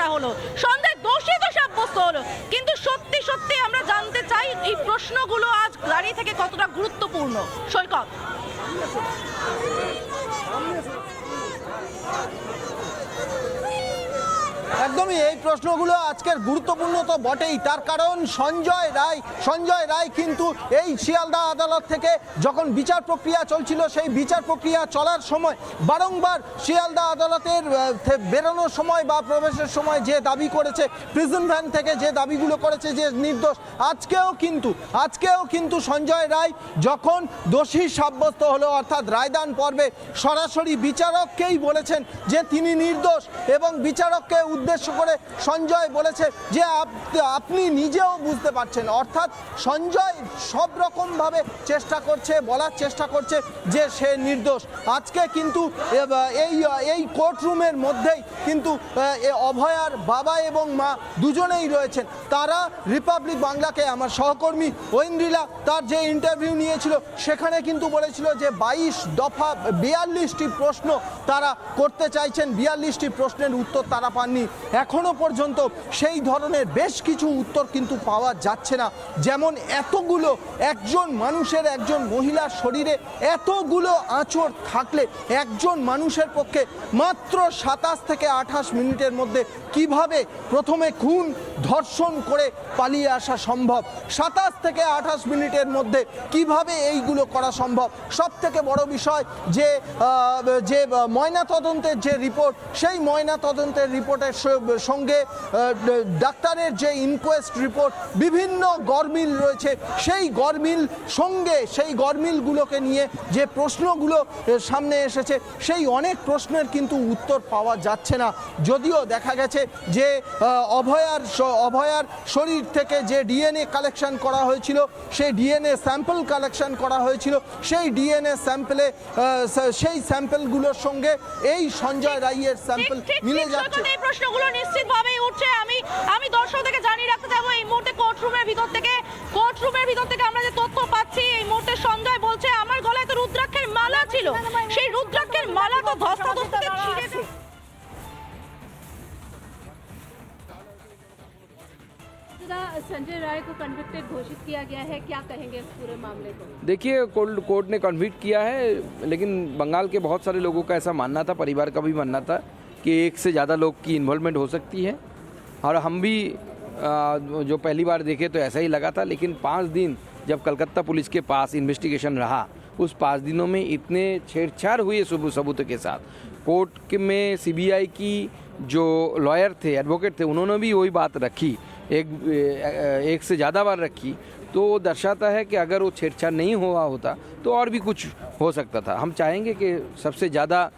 করা হলো। সন্দেহ দোষী তো সাব্যস্ত হলো। কিন্তু সত্যি সত্যি আমরা জানতে চাই এই প্রশ্নগুলো আজ দাঁড়িয়ে থেকে কতটা গুরুত্বপূর্ণ। সৈকত। একদমই এই প্রশ্নগুলো আজকের গুরুত্বপূর্ণ তো বটেই। তার কারণ সঞ্জয় রায় সঞ্জয় রায় কিন্তু এই শিয়ালদা আদালত থেকে যখন বিচার প্রক্রিয়া চলছিল, সেই বিচার প্রক্রিয়া চলার সময় বারংবার শিয়ালদা আদালতের বেরোনোর সময় বা প্রবেশের সময় যে দাবি করেছে প্রিজন ভ্যান থেকে যে দাবিগুলো করেছে যে নির্দোষ, আজকেও কিন্তু আজকেও কিন্তু সঞ্জয় রায় যখন দোষী সাব্যস্ত হলো, অর্থাৎ রায়দান পর্বে সরাসরি বিচারককেই বলেছেন যে তিনি নির্দোষ এবং বিচারককে উদ্দেশ্য করে সঞ্জয় বলেছে যে আপ- আপনি নিজেও বুঝতে পারছেন। অর্থাৎ সঞ্জয় সব রকমভাবে চেষ্টা করছে, বলার চেষ্টা করছে যে সে নির্দোষ। আজকে কিন্তু এই এই কোর্টরুমের মধ্যেই কিন্তু অভয়ার বাবা এবং মা দুজনেই রয়েছেন। তারা রিপাবলিক বাংলাকে আমার সহকর্মী ঐন্দ্রিলা তার যে ইন্টারভিউ নিয়েছিল, সেখানে কিন্তু বলেছিল যে বাইশ দফা বিয়াল্লিশটি প্রশ্ন তারা করতে চাইছেন। বিয়াল্লিশটি প্রশ্নের উত্তর তারা পাননি। এখনও পর্যন্ত সেই ধরনের বেশ কিছু উত্তর কিন্তু পাওয়া যাচ্ছে না। যেমন এতগুলো একজন মানুষের একজন মহিলার শরীরে এতগুলো আঁচড় থাকলে একজন মানুষের পক্ষে মাত্র সাতাশ থেকে আঠাশ মিনিটের মধ্যে কীভাবে প্রথমে খুন ধর্ষণ করে পালিয়ে আসা সম্ভব? সাতাশ থেকে আঠাশ মিনিটের মধ্যে কীভাবে এইগুলো করা সম্ভব? সব থেকে বড় বিষয় যে যে ময়না তদন্তের যে রিপোর্ট, সেই ময়না তদন্তের রিপোর্টের সঙ্গে ডাক্তারের যে ইনকোয়েস্ট রিপোর্ট বিভিন্ন গরমিল রয়েছে সেই গরমিল সঙ্গে সেই গরমিলগুলোকে নিয়ে যে প্রশ্নগুলো সামনে এসেছে সেই অনেক প্রশ্নের কিন্তু উত্তর পাওয়া যাচ্ছে না। যদিও দেখা গেছে যে অভয়ার অভয়ার শরীর থেকে যে ডিএনএ কালেকশন করা হয়েছিল সেই ডিএনএ স্যাম্পল কালেকশন করা হয়েছিল সেই ডিএনএ স্যাম্পলে সেই স্যাম্পলগুলোর সঙ্গে এই সঞ্জয় রাইয়ের স্যাম্পল মিলে যাচ্ছে। প্রশ্নগুলো নিশ্চিতভাবেই উঠছে আমি আমি দর্শকদেরকে জানিয়ে রাখতে যাবো এই মুহূর্তে কোর্টরুমের ভিতর থেকে কোর্টরুমের ভিতর থেকে আমরা যে তথ্য পাচ্ছি এই মুহূর্তে সঞ্জয় বলছে আমার গলায় তো রুদ্রাক্ষের মালা ছিল সেই রুদ্রাক্ষের মালা তো ধস্তাধস্তিতে ছিঁড়েছে सजा संजय राय को कन्विक्टेड घोषित किया गया है क्या कहेंगे इस पूरे मामले को देखिए कोर्ट कोर्ट ने कन्विक्ट किया है लेकिन बंगाल के बहुत सारे लोगों का ऐसा मानना था परिवार का भी मानना था कि एक से ज़्यादा लोग की इन्वॉल्वमेंट हो सकती है। और हम भी जो पहली बार देखे तो ऐसा ही लगा था, लेकिन पाँच दिन जब कलकत्ता पुलिस के पास इन्वेस्टिगेशन रहा, उस पाँच दिनों में इतने छेड़छाड़ हुए सबूत के साथ। कोर्ट के में सीबीआई की जो लॉयर थे एडवोकेट थे, उन्होंने भी वही बात रखी। एक एक से ज़्यादा बार रखी। तो वो दर्शाता है कि अगर वो छेड़छाड़ नहीं हुआ होता तो और भी कुछ हो सकता था। हम चाहेंगे कि सबसे ज़्यादा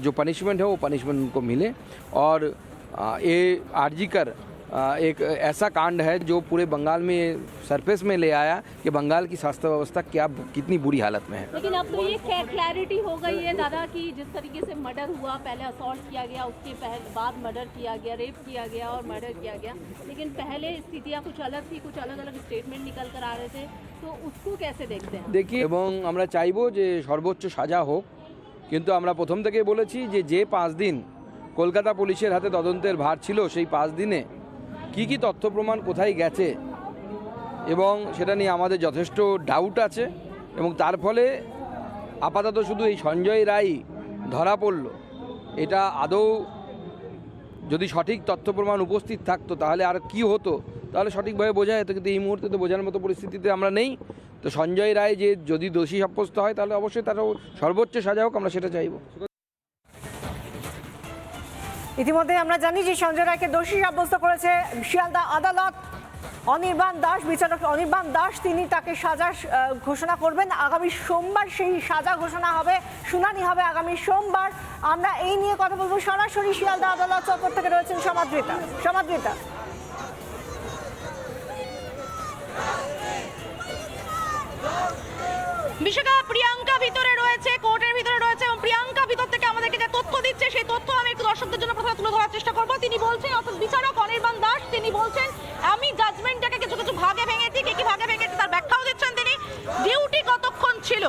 जो पनिशमेंट है वो पनिशमेंट उनको मिले और आ, ये आरजी कर आ, एक ऐसा कांड है जो पूरे बंगाल में सरफेस में ले आया कि बंगाल की स्वास्थ्य व्यवस्था क्या कितनी बुरी हालत में है लेकिन अब तो ये क्लैरिटी हो गई है दादा कि जिस तरीके से मर्डर हुआ पहले असॉल्ट किया गया उसके पहले बाद मर्डर किया गया रेप किया गया और मर्डर किया गया लेकिन पहले स्थितियाँ कुछ अलग थी कुछ अलग अलग स्टेटमेंट निकल कर आ रहे थे तो उसको कैसे देखते हैं দেখি এবং আমরা চাইবো যে সর্বোচ্চ সাজা হোক কিন্তু আমরা প্রথম থেকেই বলেছি যে যে পাঁচ দিন কলকাতা পুলিশের হাতে তদন্তের ভার ছিল, সেই পাঁচ দিনে কি কি তথ্য প্রমাণ কোথায় গেছে এবং সেটা নিয়ে আমাদের যথেষ্ট ডাউট আছে এবং তার ফলে আপাতত শুধু এই সঞ্জয় রায় ধরা পড়ল। এটা আদৌ যদি সঠিক তথ্য প্রমাণ উপস্থিত থাকতো, তাহলে আর কি হতো? তাহলে সঠিকভাবে বোঝা যেত, কিন্তু এই মুহূর্তে তো বোঝার মতো পরিস্থিতিতে আমরা নেই। তো সঞ্জয় রায় যে যদি দোষী সাব্যস্ত হয়, তাহলে অবশ্যই তারও সর্বোচ্চ সাজা হোক, আমরা সেটা চাইব। ইতিমধ্যে আমরা জানি যে সঞ্জয় রায়কে দোষী সাব্যস্ত করেছে শিয়ালদা আদালত। অনির্বাণ দাস, বিচারক অনির্বাণ দাস, তিনি তাকে সাজা ঘোষণা করবেন। আগামী সোমবার সেই সাজা ঘোষণা হবে, শুনানি হবে আগামী সোমবার। আমরা এই নিয়ে কথা বলব সরাসরি শিয়ালদা আদালত চত্বর থেকে রয়েছেন সমাদ্রিতা সমাদ্রিতা বিশাখা প্রিয়াঙ্কা ভিতরে রয়েছে কোর্টের ভিতরে রয়েছে এবং প্রিয়াঙ্কা ভিতর থেকে আমাদেরকে যে তথ্য দিচ্ছে সেই তথ্য আমি একটু দর্শকদের জন্য প্রথমে তুলে ধরার চেষ্টা করব। তিনি বলছেন অর্থাৎ বিচারক অনির্বাণ দাস তিনি বলছেন আমি জাজমেন্টটাকে কিছু কিছু ভাগে ভেঙেছি। কে কি ভাগে ভেঙেছি তার ব্যাখ্যাও দিচ্ছেন তিনি। ডিউটি কতক্ষণ ছিল?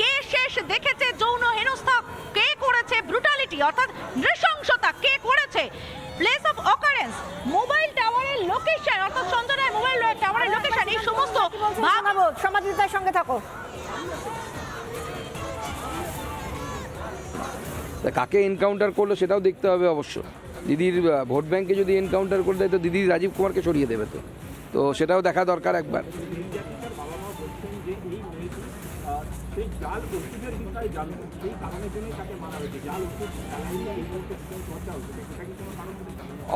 কে শেষ দেখেছে যৌন হেনস্থা? কে করেছে ব্রুটালিটি অর্থাৎ নৃশংসতা কে করেছে? প্লেস অফ অকারেন্স মোবাইল টাওয়ারের লোকেশন অর্থাৎ সঞ্জনায় মোবাইল টাওয়ারের লোকেশন এই সমস্ত সমাজ সঙ্গে থাকো। তা কাকে এনকাউন্টার করল সেটাও দেখতে হবে অবশ্য। দিদির ভোট ব্যাংকে যদি এনকাউন্টার করে দেয়, তো দিদি রাজীব কুমারকে সরিয়ে দেবে তো। তো সেটাও দেখা দরকার একবার।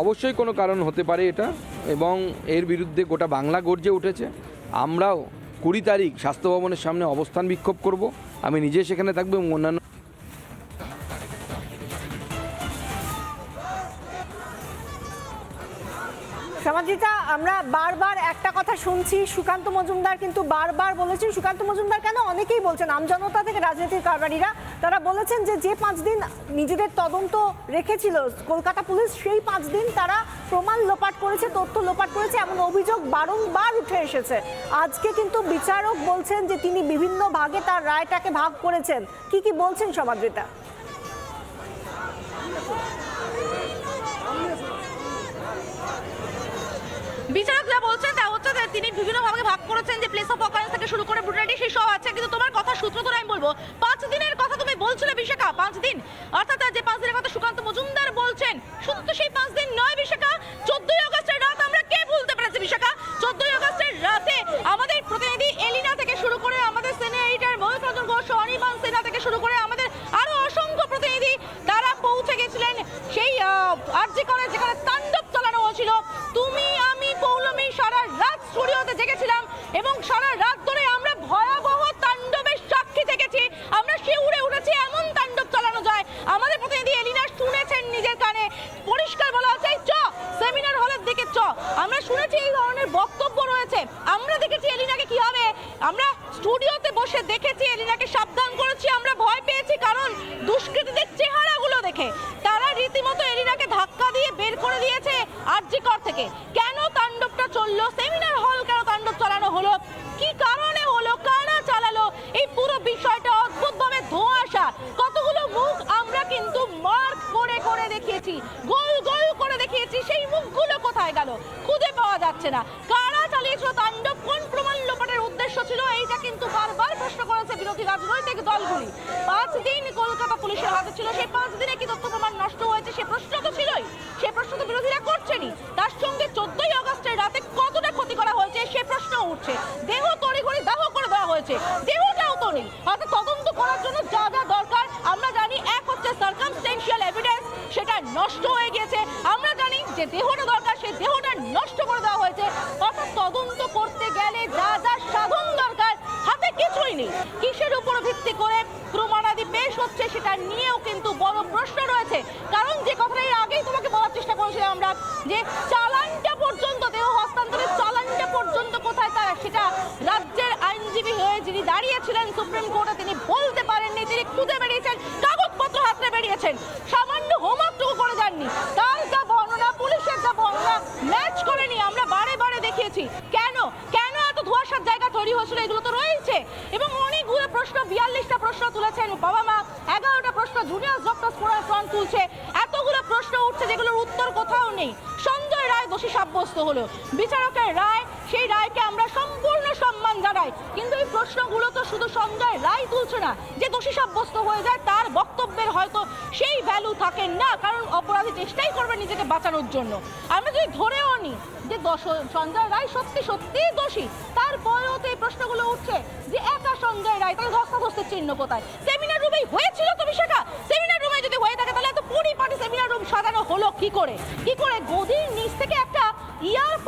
অবশ্যই কোনো কারণ হতে পারে এটা, এবং এর বিরুদ্ধে গোটা বাংলা গর্জে উঠেছে। আমরাও কুড়ি তারিখ স্বাস্থ্য ভবনের সামনে অবস্থান বিক্ষোভ করব। আমি নিজে সেখানে থাকব এবং অন্যান্য বারবার একটা কথা শুনছি, সুকান্ত মজুমদার কিন্তু বারবার বলেছেন, সুকান্ত মজুমদার কেন অনেকেই বলছেন আমজনতা থেকে রাজনীতির কারবারিরা, তারা বলেছেন যে যে পাঁচ দিন নিজেদের তদন্ত রেখেছিল কলকাতা পুলিশ, সেই পাঁচ দিন তারা প্রমাণ লোপাট করেছে, তথ্য লোপাট করেছে, এমন অভিযোগ বারংবার উঠে এসেছে। আজকে কিন্তু বিচারক বলছেন যে তিনি বিভিন্ন ভাগে তার রায়টাকে ভাগ করেছেন। কি কি বলছেন সমাদ্রিতা বিচারক যা বলছেন তা হচ্ছে যে তিনি বিভিন্ন ভাবে ভাগ করেছেন যে প্লেস অফ অকারেন্স থেকে শুরু করে ব্রুটালিটি সেই সব আছে। কিন্তু তোমার কথা সূত্র ধরে আমি বলব, পাঁচ দিনের কথা তুমি বলছিলে বিশাখা, পাঁচ দিন। অর্থাৎ যে পাঁচ দিনের কথা সুকান্ত মজুমদার বলছেন, শুধু তো সেই পাঁচ দিন নয় বিশাখা চোদ্দই আগস্টের রাত আমরা কে ভুলতে পেরেছি বিশাখা চোদ্দই আগস্টের রাতে আমাদের প্রতিনিধি এলিনা থেকে শুরু করে আমাদের সেনে এডিটর মহিত রঞ্জন ঘোষ অনির্বাণ সিনহা থেকে শুরু করে আমাদের আরও অসংখ্য প্রতিনিধি তারা পৌঁছে গেছিলেন সেই আরজি কলেজ যেখানে তাণ্ডব চালানো হয়েছিল তুমি আমি পৌলমী সারা রাত স্টুডিওতে জেগেছিলাম এবং সারা রাত ধরে আমরা ভয়াবহ তাণ্ডবের সাক্ষী থেকেছি। আমরা শিউরে উঠেছি, এমন তাণ্ডব চালানো যায়। আমাদের প্রতিনিধি এলিনা শুনেছেন নিজের কানে। পরিষ্কার বলা "এই চ, সেমিনার হলের দিকে চ। আমরা শুনেছি এই ধরনের বক্তব্য রয়েছে। আমরা দেখেছি এলিনাকে কি হবে। আমরা স্টুডিওতে বসে দেখেছি এলিনাকে সাবধান করেছি। আমরা ভয় পেয়েছি কারণ দুষ্কৃতীদের চেহারাগুলো দেখে। তারা রীতিমতো এলিনাকে ধাক্কা দিয়ে বের করে দিয়েছে আরজিকর থেকে। কেন তাণ্ডবটা চলল? সেমিনার দেখিয়েছি, গোল গোল করে দেখিয়েছি, সেই মুখগুলো কোথায় গেল? খুঁজে পাওয়া যাচ্ছে না। কারা চালিয়েছিল তাণ্ডব? কোন প্রমাণ লোপাটের উদ্দেশ্য ছিল? এইটা কিন্তু বারবার প্রশ্ন করেছে বিরোধী রাজনৈতিক দলগুলি। পাঁচ দিন কলকাতা পুলিশের হাতে ছিল। সেই পাঁচ দিনে কি তথ্য প্রমাণ নষ্ট হয়েছে সে প্রশ্ন তো ছিলই। সে প্রশ্ন তো বিরোধীরা করছেনি তার সঙ্গে চোদ্দই আগস্টের রাতে কতটা ক্ষতি করা হয়েছে সে প্রশ্ন উঠছে। দাহ যে দেহটা দরকার, সেই দেহটা নষ্ট করে দেওয়া হয়েছে। অর্থাৎ তদন্ত করতে গেলে যা যা সাধন দরকার, হাতে কিছুই নেই। কিসের উপর ভিত্তি করে প্রমাণাদি পেশ হচ্ছে সেটা নিয়েও কিন্তু বড় প্রশ্ন রয়েছে। কারণ যে কথাটা এর আগেই তোমাকে বলার চেষ্টা করেছিলাম আমরা, যে চালানটা পর্যন্ত, দেহ হস্তান্তরের চালানটা পর্যন্ত কোথায় তারা, সেটা রাজ্যের আইনজীবী হয়ে যিনি দাঁড়িয়েছিলেন সুপ্রিম কোর্টে, তিনি বলতে পারেননি, তিনি খুঁজে বেরিয়েছেন, কাগজপত্র হাতে বেরিয়েছেন। সামান্য হোমওয়ার্কটুকু করে যাননি তার যা বর্ণনা পুলিশের যা বর্ণনা ম্যাচ করেনি আমরা বারে বারে দেখিয়েছি কেন কেন এত জায়গা তৈরি হয়েছিল, এগুলো তো রয়েছে। এবং অনেকগুলো প্রশ্ন, বিয়াল্লিশটা প্রশ্ন তুলেছেন বাবা মা, এগারোটা প্রশ্ন জুনিয়র ডক্টর ফোরাম ফ্রন্ট তুলছে। এতগুলো প্রশ্ন উঠছে যেগুলোর উত্তর কোথাও নেই। সঞ্জয় রায় দোষী সাব্যস্ত হলো। বিচারকের রায়, সেই রায়কে আমরা সম্পূর্ণ সম্মান জানাই। কিন্তু এই প্রশ্নগুলো তো শুধু সঞ্জয় রায় তুলছে না, যে দোষী সাব্যস্ত হয়ে যায়, তার বক্তব্যের হয়তো সেই ভ্যালু থাকে না, কারণ অপরাধী চেষ্টাই করবে নিজেকে বাঁচানোর জন্য। আমরা যদি ধরেও নিই যে দশ- সঞ্জয় রায় সত্যি সত্যি দোষী, তারপরেও তো এই প্রশ্নগুলো উঠছে যে একা সঞ্জয় রায়, তাহলে ধস্তাধস্তের চিহ্ন কোথায়? সেমিনার রুমেই হয়েছিল তো বিষয়টা? সেমিনার রুমে যদি হয়ে থাকে, তাহলে এত পরিপাটি সেমিনার রুম সাজানো হলো কি করে? কি করে গদির নিচ থেকে একটা ইয়ারফোন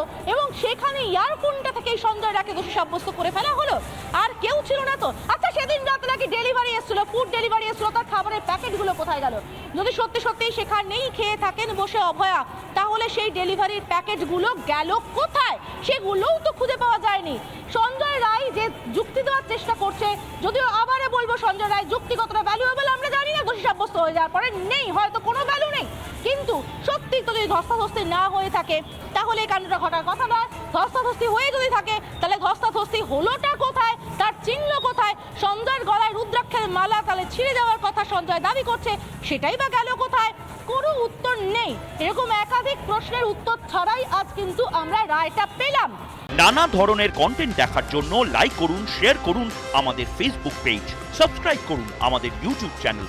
গেল এবং সেখানে ইয়ারফোনটা থেকে এই সঞ্জয় রায়কে দোষী সাব্যস্ত করে ফেলা হলো। আর কেউ ছিল না তো। আচ্ছা সেদিন রাতে নাকি ডেলিভারি এসেছিল ফুড ডেলিভারি এসেছিল, তার খাবারের প্যাকেটগুলো কোথায় গেল? যদি সত্যি সত্যি সেখানেই খেয়ে থাকেন বসে অভয়া, তাহলে সেই ডেলিভারির প্যাকেটগুলো গেল কোথায়? সেগুলোও তো খুঁজে পাওয়া যায়নি। সঞ্জয় রায় যে যুক্তি দেওয়ার চেষ্টা করছে, যদিও আবারে বলব, সঞ্জয় রায় যুক্তি কতটা ভ্যালুয়েবল আমরা জানি না, দোষী সাব্যস্ত হয়ে যাওয়ার পরে নেই, হয়তো কোনো ভ্যালু নেই। কিন্তু সত্যি তো যদি ধস্তাধস্তি না হয়ে থাকে, তাহলে এই কাণ্ডটা ঘটার কথা নয়। ধস্তাধস্তি হয়ে যদি থাকে, তাহলে ধস্তাধস্তি হলোটা কোথায়? তার চিহ্ন কোথায়? সঞ্জয়ের গলায় রুদ্রাক্ষের মালা তাহলে ছিঁড়ে যাওয়ার কথা সঞ্জয় দাবি করছে, সেটাই বা গেল কোথায়? কোনো উত্তর নেই। এরকম একাধিক প্রশ্নের উত্তর ছাড়াই আজ কিন্তু আমরা রায়টা পেলাম। নানা ধরনের কন্টেন্ট দেখার জন্য লাইক করুন শেয়ার করুন আমাদের ফেসবুক পেজ সাবস্ক্রাইব করুন আমাদের ইউটিউব চ্যানেল